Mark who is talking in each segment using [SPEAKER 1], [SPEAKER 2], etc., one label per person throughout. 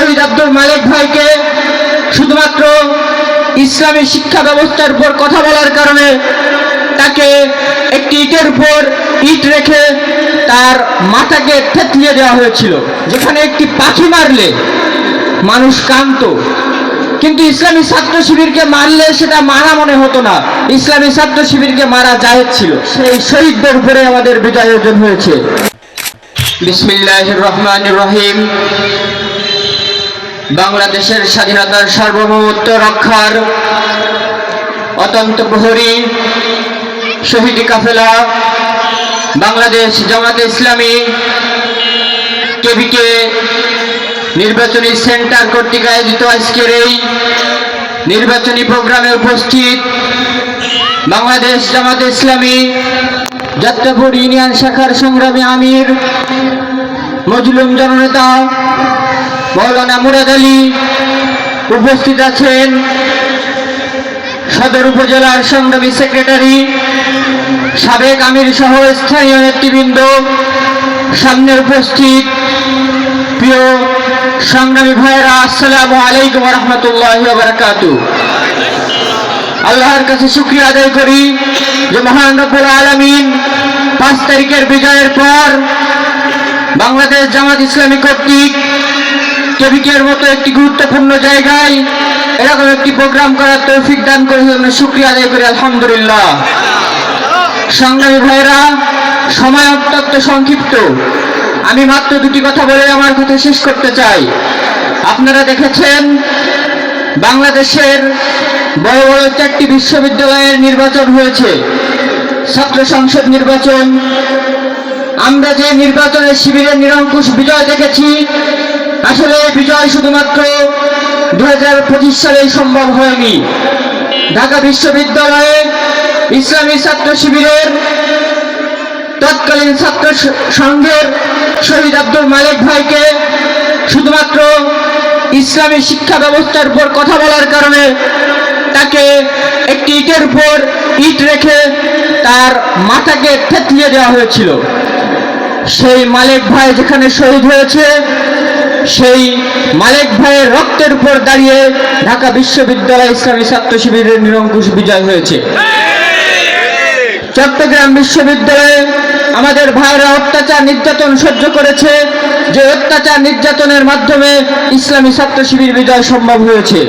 [SPEAKER 1] শহীদ আব্দুল মালিক ভাইকে শুধুমাত্র ইসলামী শিক্ষা ব্যবস্থার উপর কথা বলার কারণে তাকে একটি ইটের উপর ইট রেখে তার মাথাকে থেতলিয়ে দেওয়া হয়েছিল, যেখানে একটি পাখি মারলে মানুষ কান্ত কিন্তু ইসলামী ছাত্র শিবিরকে মারলে সেটা মারা মনে হতো না। ইসলামী ছাত্র শিবিরকে মারা জায়েজ ছিল। সেই শহীদদের উপরে আমাদের বিজয় অর্জন হয়েছে। বিসমিল্লাহ রহমান রহিম। বাংলাদেশের স্বাধীনতার সার্বভৌমত্ব রক্ষার অতন্ত প্রহরী শহীদ কাফেলা বাংলাদেশ জামাতে ইসলামী কেবিকে নির্বাচনী সেন্টার কর্তৃক আয়োজিত আজকের এই নির্বাচনী প্রোগ্রামে উপস্থিত বাংলাদেশ জামাতে ইসলামী, যাত্রাপুর ইউনিয়ন শাখার সংগ্রামী আমির, মজলুম জননেতা মৌলানা মুরাদ আলী উপস্থিত আছেন সদর উপজেলার সংগ্রামী সেক্রেটারি, সাবেক আমির সহ স্থানীয় নেতৃবৃন্দ, সামনে উপস্থিত প্রিয় সংগ্রামী ভাইয়েরা, আসসালামু আলাইকুম রহমতুল্লাহ বারাকাত আল্লাহর কাছে শুক্রিয়া আদায় করি যে মহান রব্বুল আলমিন পাঁচ তারিখের বিজয়ের পর বাংলাদেশ জামাত ইসলামী কর্তৃক কেবিকের মতো একটি গুরুত্বপূর্ণ জায়গায় এরকম একটি প্রোগ্রাম করার তৌফিক দান করে জন্য শুক্রিয়া আদায় করি, আলহামদুলিল্লাহ। সংগ্রামী ভাইরা সময় অত্যন্ত সংক্ষিপ্ত। আমি মাত্র দুটি কথা বলে আমার কথা শেষ করতে চাই। আপনারা দেখেছেন, বাংলাদেশের বড় বড় চারটি বিশ্ববিদ্যালয়ের নির্বাচন হয়েছে। ছাত্র সংসদ নির্বাচন। আমরা যে নির্বাচনের শিবিরের নিরঙ্কুশ বিজয় দেখেছি আসলে বিজয় শুধুমাত্র দু হাজার পঁচিশ সালেই সম্ভব হয়নি। ঢাকা বিশ্ববিদ্যালয়ে ইসলামী ছাত্র শিবিরের তৎকালীন ছাত্র সংঘের শহীদ আব্দুল মালিক ভাইকে শুধুমাত্র ইসলামী শিক্ষা ব্যবস্থার উপর কথা বলার কারণে তাকে একটি ইটের উপর ইট রেখে তার মাথাকে থেতলিয়ে দেওয়া হয়েছিল। সেই মালিক ভাই যেখানে শহীদ হয়েছে সেই মালিক ভাইয়ের রক্তের উপর দাঁড়িয়ে ঢাকা বিশ্ববিদ্যালয় ইসলামী ছাত্র শিবিরের নিরঙ্কুশ বিজয় হয়েছে। চট্টগ্রাম বিশ্ববিদ্যালয়ে আমাদের ভাইরা অত্যাচার নির্যাতন সহ্য করেছে, যে অত্যাচার নির্যাতনের মাধ্যমে ইসলামী ছাত্র শিবির বিজয় সম্ভব হয়েছে।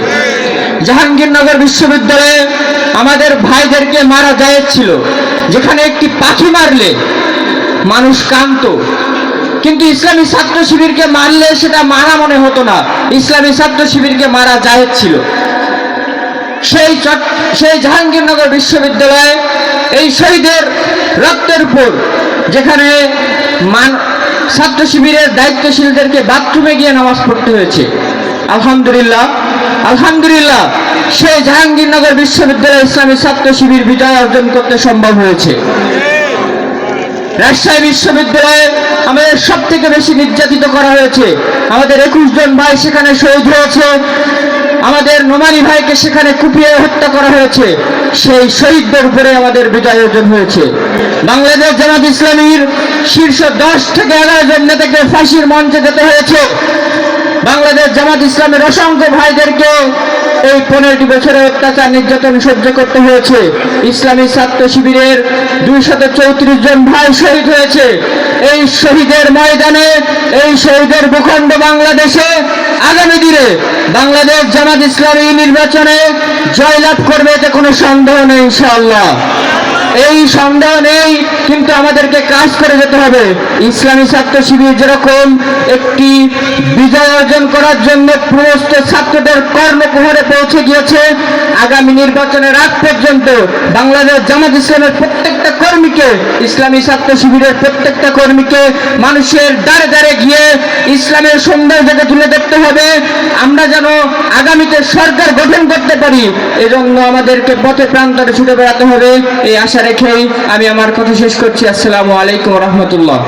[SPEAKER 1] জাহাঙ্গীরনগর বিশ্ববিদ্যালয়ে আমাদের ভাইদেরকে মারা জায়েজ ছিল, যেখানে একটি পাখি মারলে মানুষ কান্ত কিন্তু ইসলামী ছাত্র শিবিরকে মারলে সেটা মারা মনে হতো না। ইসলামী ছাত্র শিবিরকে মারা জায়েজ ছিল। সেই সেই জাহাঙ্গীরনগর বিশ্ববিদ্যালয়ে, এই শহীদের রক্তের উপর, যেখানে মান, ছাত্র শিবিরের দায়িত্বশীলদেরকে বাথরুমে গিয়ে নামাজ পড়তে হয়েছে। আলহামদুলিল্লাহ আলহামদুলিল্লাহ, সেই জাহাঙ্গীরনগর বিশ্ববিদ্যালয় ইসলামী ছাত্র শিবির বিজয় অর্জন করতে সম্ভব হয়েছে। রাজশাহী বিশ্ববিদ্যালয়ে আমাদের সব থেকে বেশি নির্যাতিত করা হয়েছে। আমাদের একুশ জন ভাই সেখানে শহীদ হয়েছে। আমাদের নোমানি ভাইকে সেখানে কুপিয়ে হত্যা করা হয়েছে। সেই শহীদদের উপরে আমাদের বিজয় অর্জন হয়েছে। বাংলাদেশ জামাত ইসলামীর শীর্ষ দশ থেকে এগারো জন নেতাকে ফাঁসির মঞ্চে যেতে হয়েছে। বাংলাদেশ জামাত ইসলামের অসংখ্য ভাইদেরকে এই পনেরোটি বছরের অত্যাচার, নির্যাতন সহ্য করতে হয়েছে। ইসলামী ছাত্র শিবিরের দুইশত চৌত্রিশ জন ভাই শহীদ হয়েছে। এই শহীদের ময়দানে, এই শহীদের ভূখণ্ড বাংলাদেশে আগামী দিনে বাংলাদেশ জামাত ইসলামী নির্বাচনে জয়লাভ করবে এতে কোনো সন্দেহ নেই, ইনশাআল্লাহ। এই সন্দেহ নেই কিন্তু আমাদেরকে কাজ করে যেতে হবে। ইসলামী ছাত্র শিবির যেরকম একটি বিজয় অর্জন করার জন্য সমস্ত ছাত্রদের কর্মপ্রহরে পৌঁছে গিয়েছে, আগামী নির্বাচনের আগ পর্যন্ত বাংলাদেশ জামাত ইসলামের প্রত্যেকটা কর্মীকে, ইসলামী ছাত্র শিবিরের প্রত্যেকটা কর্মীকে মানুষের দ্বারে দ্বারে গিয়ে ইসলামের সৌন্দর্যকে তুলে ধরতে হবে। আমরা যেন আগামীতে সরকার গঠন করতে পারি, এজন্য আমাদেরকে পথে প্রান্তরে ছুটে বেড়াতে হবে, এই আশা রেখেই আমি আমার কথা শেষ করছি। আসসালামু আলাইকুম রহমতুল্লাহ।